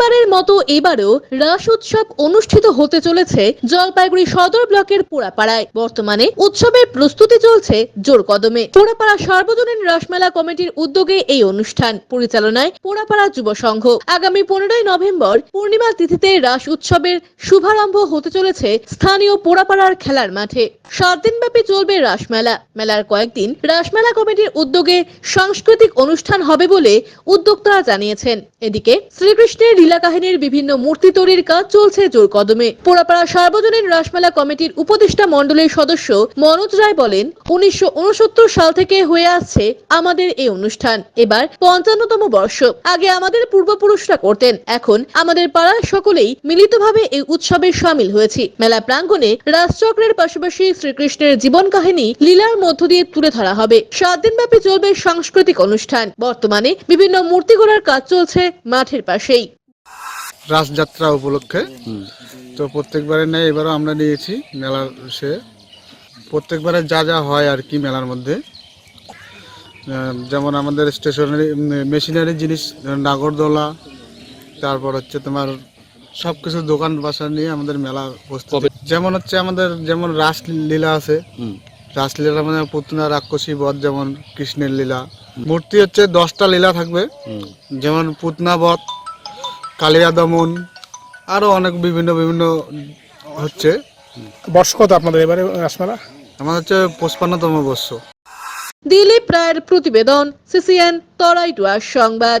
প্রতিবারের মতো এবারও রাস উৎসব অনুষ্ঠিত হতে চলেছে জলপাইগুড়ি সদর ব্লকের পোড়াপাড়ায়। বর্তমানে উৎসবের প্রস্তুতি চলছে জোর কদমে। পোড়াপাড়া সার্বজনীন রাসমেলা কমিটির উদ্যোগে এই অনুষ্ঠান। পরিচালনায় পোড়াপাড়া যুব সংঘ। আগামী পনেরোই নভেম্বর পূর্ণিমা তিথিতে রাস উৎসবের শুভারম্ভ হতে চলেছে স্থানীয় পোড়াপাড়ার খেলার মাঠে। সাত দিনব্যাপী চলবে রাসমেলা। মেলার কয়েকদিন রাসমেলা কমিটির উদ্যোগে সাংস্কৃতিক অনুষ্ঠান হবে বলে উদ্যোক্তারা জানিয়েছেন। এদিকে শ্রীকৃষ্ণের লীলা কাহিনীর বিভিন্ন মূর্তি তৈরির কাজ চলছে জোর কদমে। পোড়াপাড়া সার্বজনীন রাসমেলা কমিটির উপদেষ্টা মণ্ডলীর সদস্য মনোজ রায় বলেন, উনিশশো সাল থেকে হয়ে আসছে আমাদের এই অনুষ্ঠান। এবার পঞ্চান্নতম বর্ষ। আগে আমাদের পূর্বপুরুষরা করতেন। এখন আমাদের পাড়ার সকলেই মিলিতভাবে এই উৎসবে সামিল হয়েছি। মেলা প্রাঙ্গণে রাজচক্রের পাশাপাশি শ্রীকৃষ্ণের জীবন কাহিনী লীলার মধ্য দিয়ে তুলে ধরা হবে। সাত দিনব্যাপী চলবে সাংস্কৃতিক অনুষ্ঠান। বর্তমানে বিভিন্ন মূর্তি গড়ার কাজ চলছে মাঠের পাশেই। রাসযাত্রা উপলক্ষে। তো প্রত্যেকবারে নেই এবারও আমরা নিয়েছি মেলার সে। প্রত্যেকবারে যা যা হয় আর কি মেলার মধ্যে। যেমন আমাদের স্টেশনারি মেশিনারি জিনিস নাগরদোলা তারপর হচ্ছে তোমার সব কিছু দোকান বাসা নিয়ে আমাদের মেলা প্রস্তুতি যেমন হচ্ছে আমাদের যেমন রাসলীলা আছে। রাসলীলা মানে পুতনা রাক্ষসী বধ যেমন কৃষ্ণের লীলা। মূর্তি হচ্ছে দশটা লীলা থাকবে। যেমন পুতনা বধ কালিয়া দমন আরও অনেক বিভিন্ন বিভিন্ন হচ্ছে। বর্ষ কত আপনাদের এবারে রাসমেলা? আমাদের হচ্ছে পঁচপান্নতম বর্ষ। দিলীপ রায়ের প্রতিবেদন সিসিএন তরাই টুয়ার সংবাদ।